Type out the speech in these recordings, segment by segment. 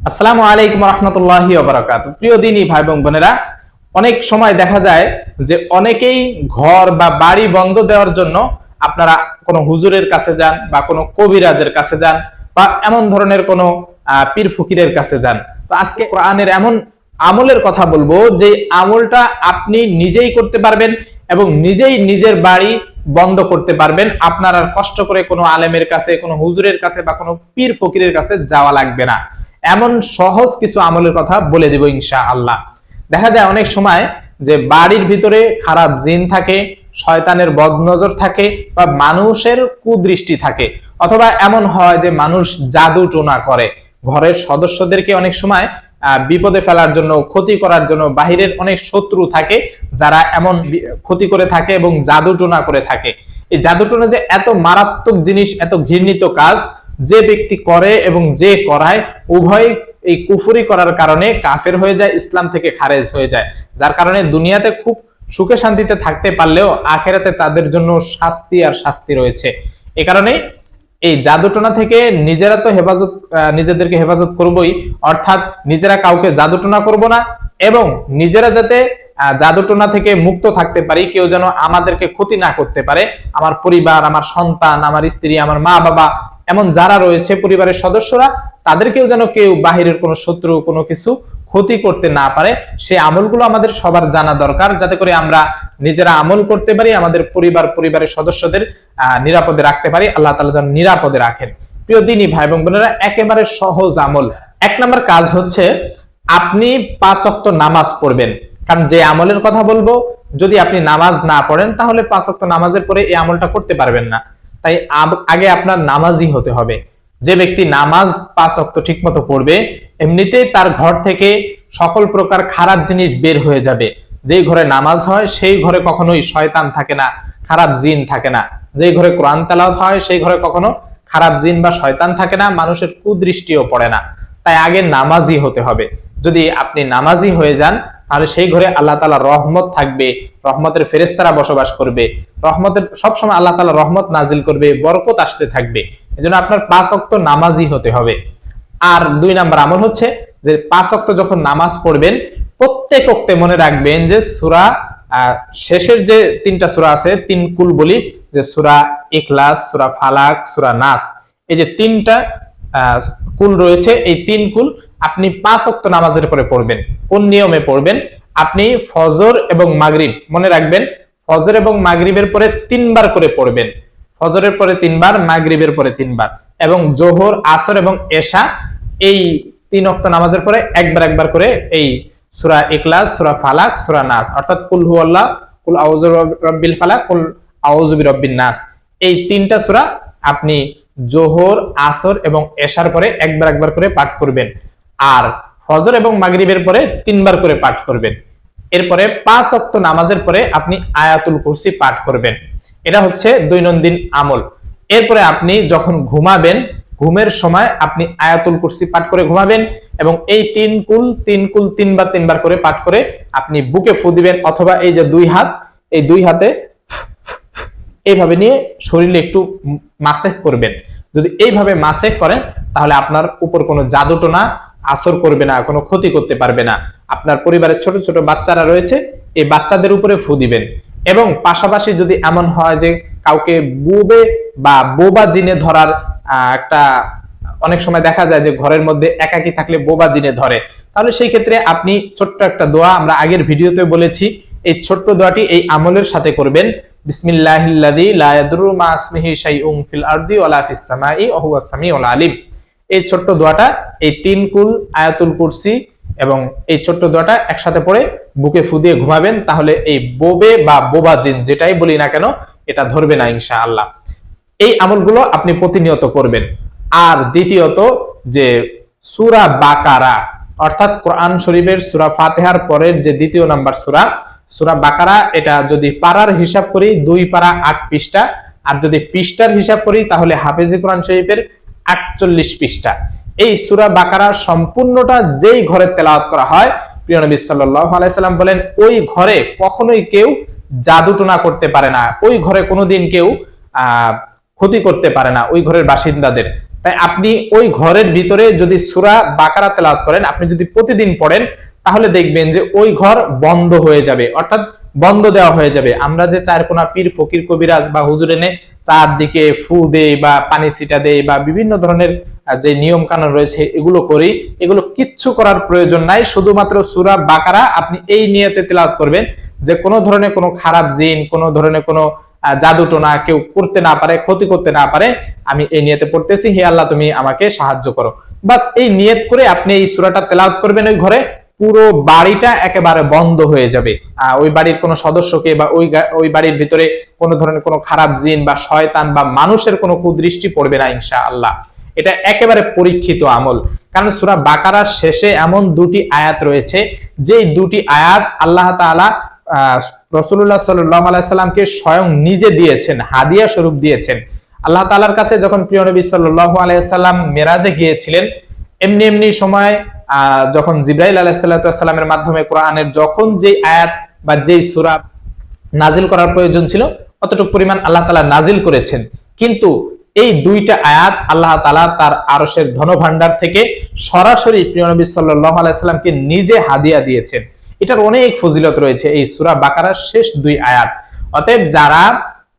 আসসালামু আলাইকুম রহমতুল্লাহি বারাকাত প্রিয় দিনী ভাই বোন বোনেরা, অনেক সময় দেখা যায় যে অনেকেই ঘর বা বাড়ি বন্ধ দেওয়ার জন্য আপনারা কোনো হুজুরের কাছে যান বা কোনো কবিরাজের কাছে যান বা এমন ধরনের কোনো পীর ফকিরের কাছে যান। তো আজকে কোরআনের এমন আমলের কথা বলব যে আমলটা আপনি নিজেই করতে পারবেন এবং নিজেই নিজের বাড়ি বন্ধ করতে পারবেন। আপনার আর কষ্ট করে কোনো আলেমের কাছে, কোনো হুজুরের কাছে বা কোনো পীর ফকিরের কাছে যাওয়া লাগবে না। এমন সহজ কিছু আমলের কথা বলে দেব ইনশা আল্লাহ দেখা যায় অনেক সময় যে বাড়ির ভিতরে খারাপ জিন থাকে, শয়তানের বদনজর থাকে বা মানুষের কুদৃষ্টি থাকে। অথবা এমন হয় যে মানুষ জাদু টোনা করে। ঘরের সদস্যদেরকে অনেক সময় বিপদে ফেলার জন্য, ক্ষতি করার জন্য বাহিরের অনেক শত্রু থাকে, যারা এমন ক্ষতি করে থাকে এবং জাদু টোনা করে থাকে। এই জাদু টোনা যে এত মারাত্মক জিনিস, এত ঘৃণিত কাজ যে ব্যক্তি করে এবং যে করায়, উভয় এই কুফুরি করার কারণে কাফের হয়ে যায়, ইসলাম থেকে খারেজ হয়ে যায়। যার কারণে দুনিয়াতে খুব সুখে শান্তিতে থাকতে পারলেও আখেরাতে তাদের জন্য শাস্তি আর শাস্তি রয়েছে। এ কারণে এই জাদুটনা থেকে নিজেরা তো হেফাজত নিজেদেরকে হেফাজত করবই, অর্থাৎ নিজেরা কাউকে জাদুটনা করব না এবং নিজেরা যাতে জাদুটনা থেকে মুক্ত থাকতে পারি, কেউ যেন আমাদেরকে ক্ষতি না করতে পারে। আমার পরিবার, আমার সন্তান, আমার স্ত্রী, আমার মা বাবা এমন যারা রয়েছে পরিবারের সদস্যরা, তাদেরকেও যেন কেউ বাহিরের কোনো শত্রু, কোনো কিছু ক্ষতি করতে না পারে সেই আমলগুলো আমাদের সবার জানা দরকার, যাতে করে আমরা নিজেরা আমল করতে পারি, আমাদের পরিবার, পরিবারের সদস্যদের নিরাপদে রাখতে পারি, আল্লাহ তালা যেন নিরাপদে রাখেন। প্রিয় দিনী ভাই এবং বোনেরা, একেবারে সহজ আমল। এক নম্বর কাজ হচ্ছে, আপনি পাঁচ অক্ত নামাজ পড়বেন। কারণ যে আমলের কথা বলব, যদি আপনি নামাজ না পড়েন, তাহলে পাঁচ অক্ত নামাজের পরে এই আমলটা করতে পারবেন না। তাই আগে আপনার নামাজই হতে হবে। যে ব্যক্তি নামাজ পাঁচ অক্ত ঠিক মতো পড়বে, এমনিতেই তার ঘর থেকে সকল প্রকার খারাপ জিনিস বের হয়ে যাবে। যেই ঘরে নামাজ হয়, সেই ঘরে কখনোই শয়তান থাকে না, খারাপ জিন থাকে না। যেই ঘরে কোরআন তেলাওয়াত হয়, সেই ঘরে কখনো খারাপ জিন বা শয়তান থাকে না, মানুষের কুদৃষ্টিও পড়ে না। তাই আগে নামাজি হতে হবে। যদি আপনি নামাজি হয়ে যান তাহলে সেই ঘরে আল্লাহ তালা রহমত থাকবে, রহমতের ফেরেস্তারা বসবাস করবে, রহমতের সবসময় আল্লাহ তালা রহমত নাজিল করবে, বরকত আসতে থাকবে। এজন্য আপনার পাঁচ অক্ত নামাজই হতে হবে। আর দুই নাম্বার আমল হচ্ছে যে পাঁচ অক্ত যখন নামাজ পড়বেন, প্রত্যেক অক্তে মনে রাখবেন যে সুরা শেষের যে তিনটা সুরা আছে, তিন কুল বলি, যে সুরা ইখলাস, সুরা ফালাক, সুরা নাস, এই যে তিনটা কুল রয়েছে, এই তিন কুল আপনি পাঁচ অক্ত নামাজের পরে পড়বেন। কোন নিয়মে পড়বেন? আপনি ফজর এবং মাগরিব, মনে রাখবেন, ফজর এবং মাগরিবের পরে তিনবার করে পড়বেন। ফজরের পরে তিনবার, মাগরিবের পরে তিনবার। এবং জোহর, আসর এবং এশা, এই তিন অক্ত নামাজের পরে একবার একবার করে এই সুরা ইখলাস, সুরা ফালাক, সুরা নাস। অর্থাৎ কুল হু আল্লাহ, কুল আউযু রব্বিল ফালাক, কুল আউযু বিরব্বিন নাস। এই তিনটা সূরা আপনি জোহর, আসর এবং এশার পরে একবার একবার করে পাঠ করবেন। আর ফজর এবং মাগরিবের পরে তিনবার করে পাঠ করবেন। এরপরে পাঁচ অক্ত নামাজের পরে আপনি আয়াতুল কুরসি পাঠ করবেন। এটা হচ্ছে দৈনন্দিন আমল। এরপরে আপনি যখন ঘুমাবেন, ঘুমের সময় আপনি আয়াতুল কুরসি পাঠ করে ঘুমাবেন এবং এই তিন কুল তিন কুল তিনবার তিনবার করে পাঠ করে আপনি বুকে ফু দিবেন অথবা এই যে দুই হাত, এই দুই হাতে এইভাবে নিয়ে শরীরে একটু মাসেক করবেন। যদি এইভাবে মাসেক করেন, তাহলে আপনার উপর কোনো জাদুটোনা আসর করবে না, কোনো ক্ষতি করতে পারবে না। আপনার পরিবারের ছোট ছোট বাচ্চারা রয়েছে, এই বাচ্চাদের উপরে ফু দিবেন। এবং পাশাপাশি যদি এমন হয় যে কাউকে বুবে বা বোবা জিনে ধরার একটা, অনেক সময় দেখা যায় যে ঘরের মধ্যে একাকি থাকলে বোবা জিনে ধরে। তাহলে সেই ক্ষেত্রে আপনি ছোট্ট একটা দোয়া আমরা আগের ভিডিওতে বলেছি, এই ছোট্ট দোয়াটি এই আমলের সাথে করবেন। বিসমিল্লাহিল্লাযী লা ইয়াদুরু মা ইসমিহি শাইউন ফিল আরদি ওয়ালা ফিস ওয়া সামিউল আলিম। এই ছোট্ট দোয়াটা এই তিন কুল আয়াতুল কুরসি এবং এই ছোট্ট দোয়াটা একসাথে পড়ে বুকে ফু দিয়ে ঘুমাবেন, তাহলে এই বোবে বা বোবা জিন যেটাই বলি না কেন, এটা ধরবে না ইনশাআল্লাহ। এই আমলগুলো আপনি প্রতিনিয়ত করবেন। আর দ্বিতীয়ত যে সুরা বাকারা, অর্থাৎ কোরআন শরীফের সুরা ফাতেহার পরের যে দ্বিতীয় নাম্বার সুরা সুরা বাকারা, এটা যদি পারার হিসাব করি, দুই পারা আট পৃষ্ঠা, আর যদি পৃষ্ঠার হিসাব করি, তাহলে হাফেজি কোরআন শরীফের আটচল্লিশ পৃষ্ঠা। এই সুরা বাকারা সম্পূর্ণটা যেই ঘরে তেলাওয়াত করা হয়, প্রিয় নবী সাল্লাল্লাহু আলাইহি সাল্লাম বলেন, ওই ঘরে কখনোই কেউ জাদুটোনা করতে পারে না, ওই ঘরে কোনোদিন কেউ ক্ষতি করতে পারে না, ওই ঘরের বাসিন্দাদের। তাই আপনি ওই ঘরের ভিতরে যদি সুরা বাকারা তেলাওয়াত করেন, আপনি যদি প্রতিদিন পড়েন তাহলে দেখবেন যে ওই ঘর বন্ধ হয়ে যাবে, অর্থাৎ বন্ধ দেওয়া হয়ে যাবে। আমরা যে চার কোনা পীর ফকির কবিরাজ বা হুজুর এনে চারদিকে ফু দেই বা পানি ছিটা দেই বা বিভিন্ন ধরনের যে নিয়ম কানুন রয়েছে, এগুলো করি। এগুলো কিচ্ছু করার প্রয়োজন নাই। শুধুমাত্র সুরা বাকারা আপনি এই নিয়তে তেলাওয়াত করবেন। যে কোনো ধরনের কোনো খারাপ জিন, কোনো ধরনের কোনো জাদুটোনা কেউ করতে না পারে, ক্ষতি করতে না পারে, আমি এই নিয়তে পড়তেছি। হে আল্লাহ, তুমি আমাকে সাহায্য করো। বাস, এই নিয়ত করে আপনি এই সুরাটা তেলাওয়াত করবেন ওই ঘরে। পুরো বাড়িটা একেবারে বন্ধ হয়ে যাবে। ওই বাড়ির কোনো সদস্যকে বা ওই ওই বাড়ির ভিতরে কোনো ধরনের কোনো খারাপ জিন বা শয়তান বা মানুষের কোনো কুদৃষ্টি পড়বে না ইনশা আল্লাহ এটা একেবারে পরীক্ষিত আমল। কারণ সুরা বাকারার শেষে এমন দুটি আয়াত রয়েছে, যেই দুটি আয়াত আল্লাহ তাআলা রসুল্লাহ সাল্লাহ আলাইসাল্লামকে স্বয়ং নিজে দিয়েছেন, হাদিয়া স্বরূপ দিয়েছেন। আল্লাহ তাআলার কাছে যখন প্রিয় নবী সাল্লাহ আলাইসাল্লাম মেরাজে গিয়েছিলেন, এমনি এমনি সময় যখন জিব্রাইল আলাহিসাল্লামের মাধ্যমে কোরআনের যখন যেই আয়াত বা যেই সুরা নাজিল করার প্রয়োজন ছিল, অতটুকু পরিমাণ আল্লাহ তালা নাজিল করেছেন। কিন্তু এই দুইটা আয়াত আল্লাহ তালা তার আরসের ধনভাণ্ডার থেকে সরাসরি প্রিয় নবী সাল্লাহ আলাইসাল্লামকে নিজে হাদিয়া দিয়েছেন। এটার অনেক ফজিলত রয়েছে এই সুরা বাকারার শেষ দুই আয়াত। অতএব যারা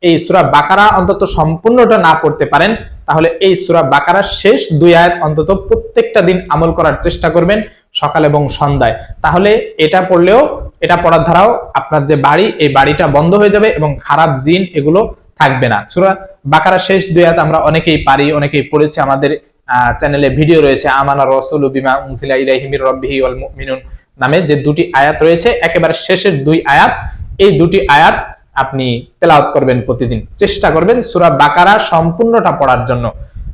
এই সুরা বাকারা অন্তত সম্পূর্ণটা না পড়তে পারেন তাহলে এই সুরা বাকারার শেষ দুই আয়াত অন্তত প্রত্যেকটা দিন আমল করার চেষ্টা করবেন সকাল এবং সন্ধ্যায়। তাহলে এটা পড়লেও, এটা পড়ার ধারাও আপনার যে বাড়ি, এই বাড়িটা বন্ধ হয়ে যাবে এবং খারাপ জিন এগুলো থাকবে না। সুরা বাকারা শেষ দুই আয়াত আমরা অনেকেই পারি, অনেকেই পড়েছি। আমাদের চ্যানেলে ভিডিও রয়েছে, আমানা রসুল বিমা উনসিলা ইলাইহি মির রাব্বিহি ওয়াল মুমিনুন নামে যে দুটি আয়াত রয়েছে, একেবারে শেষের দুই আয়াত। এই দুটি আয়াত আপনি তেলাওয়াত করবেন প্রতিদিন। চেষ্টা করবেন সুরা বাকারা সম্পূর্ণটা পড়ার জন্য।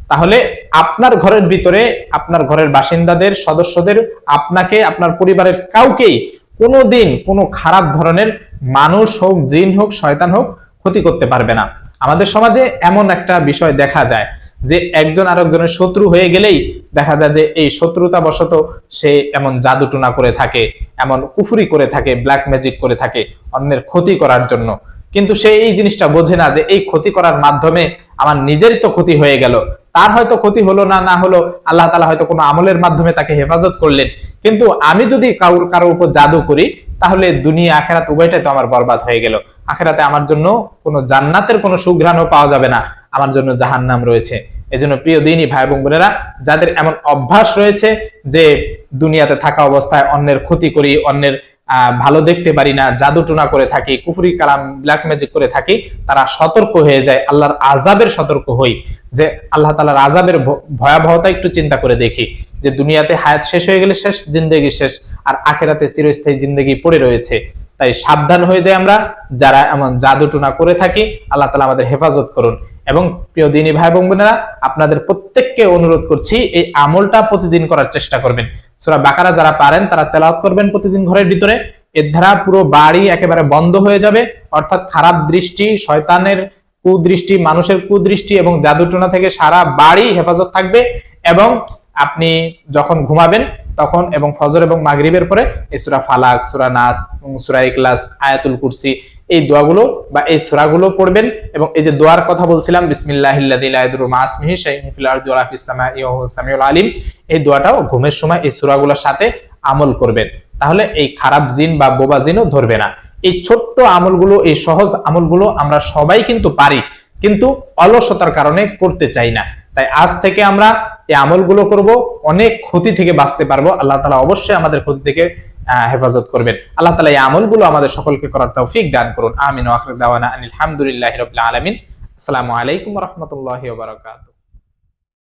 তাহলে আপনার ঘরের ভিতরে, আপনার ঘরের বাসিন্দাদের, সদস্যদের, আপনাকে, আপনার পরিবারের কাউকেই কোনোদিন কোনো খারাপ ধরনের মানুষ হোক, জিন হোক, শয়তান হোক ক্ষতি করতে পারবে না। আমাদের সমাজে এমন একটা বিষয় দেখা যায় যে একজন আরেকজনের শত্রু হয়ে গেলেই দেখা যায় যে এই শত্রুতা বশত সে এমন জাদুটুনা করে থাকে, এমন কুফুরি করে থাকে ব্ল্যাক ম্যাজিক করে থাকে, অন্যের ক্ষতি করার জন্য। কিন্তু সে এই জিনিসটা বোঝে না যে এই ক্ষতি করার মাধ্যমে আমার নিজেরই তো ক্ষতি হয়ে গেল। তার হয়তো ক্ষতি হলো না না হলো আল্লাহ তালা হয়তো কোনো আমলের মাধ্যমে তাকে হেফাজত করলেন। কিন্তু আমি যদি কারোর কারোর উপর জাদু করি, তাহলে দুনিয়া, আখেরাত উভয়টাই তো আমার বরবাদ হয়ে গেল। আখেরাতে আমার জন্য কোনো জান্নাতের কোনো সুঘ্রাণও পাওয়া যাবে না। আমার জন্য জাহান্নাম রয়েছে। এজন্য প্রিয় দিনই ভাই এবং বোনেরা, যাদের এমন অভ্যাস রয়েছে যে দুনিয়াতে থাকা অবস্থায় অন্যের ক্ষতি করি, অন্যের ভালো দেখতে পারি না জাদু টুনা করে থাকি, কুফরি কালাম ব্ল্যাক ম্যাজিক করে থাকি, তারা সতর্ক হয়ে যায়, আল্লাহর আজাবের সতর্ক হই, যে আল্লাহ তালার আজাবের ভয়াবহতা একটু চিন্তা করে দেখি, যে দুনিয়াতে হায়াত শেষ হয়ে গেলে শেষ, জিন্দেগি শেষ, আর আখেরাতে চিরস্থায়ী জিন্দেগি পড়ে রয়েছে। তাই সাবধান হয়ে যায় আমরা, যারা এমন জাদু টুনা করে থাকি, আল্লাহ তালা আমাদের হেফাজত করুন। এবং প্রিয় দিনী ভাই বোন বোনেরা, আপনাদের প্রত্যেককে অনুরোধ করছি, এই আমলটা প্রতিদিন করার চেষ্টা করবেন। সূরা বাকারা যারা পারেন, তারা তেলাওয়াত করবেন প্রতিদিন ঘরের ভিতরে। এর দ্বারা পুরো বাড়ি একেবারে বন্ধ হয়ে যাবে। অর্থাৎ খারাপ দৃষ্টি, শয়তানের কুদৃষ্টি, মানুষের কুদৃষ্টি এবং জাদুটনা থেকে সারা বাড়ি হেফাজত থাকবে এবং আপনি যখন ঘুমাবেন তখন এবং ফজর এবং মাগরিবের পরে এই সূরা ফালাক, সূরা নাস এবং সূরা ইখলাস, আয়াতুল কুরসি এই দোয়াগুলো বা এই সূরাগুলো পড়বেন এবং এই যে দোয়ার কথা বলছিলাম, বিসমিল্লাহিল্লাযী লা ইয়াদুরু মা ইসমিহি শাইউন ফিল আরদি ওয়ালা ফিস সামাই ওয়া হুয়াস সামিউল আলিম। এই দোয়াটাও ঘুমের সময় এই সূরাগুলোর সাথে আমল করবেন। তাহলে এই খারাপ জিন বা বোবা জিনও ধরবে না। এই ছোট্ট আমলগুলো, এই সহজ আমলগুলো আমরা সবাই কিন্তু পারি, কিন্তু অলসতার কারণে করতে চাই না। তাই আজ থেকে আমরা এই আমলগুলো করব, অনেক ক্ষতি থেকে বাঁচতে পারব। আল্লাহ তালা অবশ্যই আমাদের ক্ষতি থেকে হেফাজত করবেন। আল্লাহ তালা এই আমলগুলো আমাদের সকলকে করার তৌফিক দান করুন। আমিন। ওয়া আখির দাওয়ানা আনিল হামদুলিল্লাহ রবিল আলমিন। আসসালামু আলাইকুম রহমতুল্লাহ বারকাত